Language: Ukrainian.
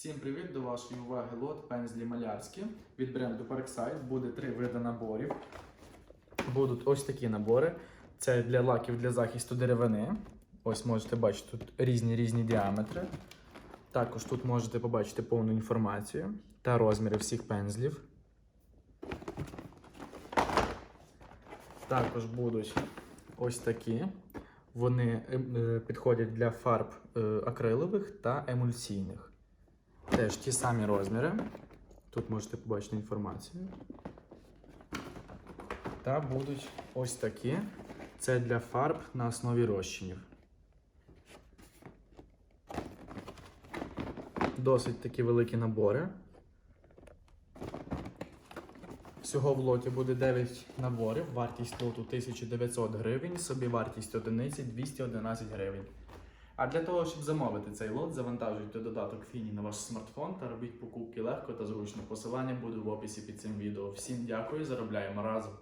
Всім привіт! До вашої уваги лот пензлі малярські від бренду Parkside. Буде три види наборів. Будуть ось такі набори. Це для лаків для захисту деревини. Ось можете бачити тут різні різні діаметри. Також тут можете побачити повну інформацію та розміри всіх пензлів. Також будуть ось такі. Вони е, е, підходять для фарб е, акрилових та емульсійних. Теж ті самі розміри. Тут можете побачити інформацію. Та будуть ось такі. Це для фарб на основі розчинів. Досить такі великі набори. Всього в лоті буде 9 наборів. Вартість лоту 1900 гривень, собівартість одиниці 211 гривень. А для того, щоб замовити цей лот, завантажуйте додаток Фіні на ваш смартфон та робіть покупки легко та зручно. Посилання буде в описі під цим відео. Всім дякую, заробляємо разом.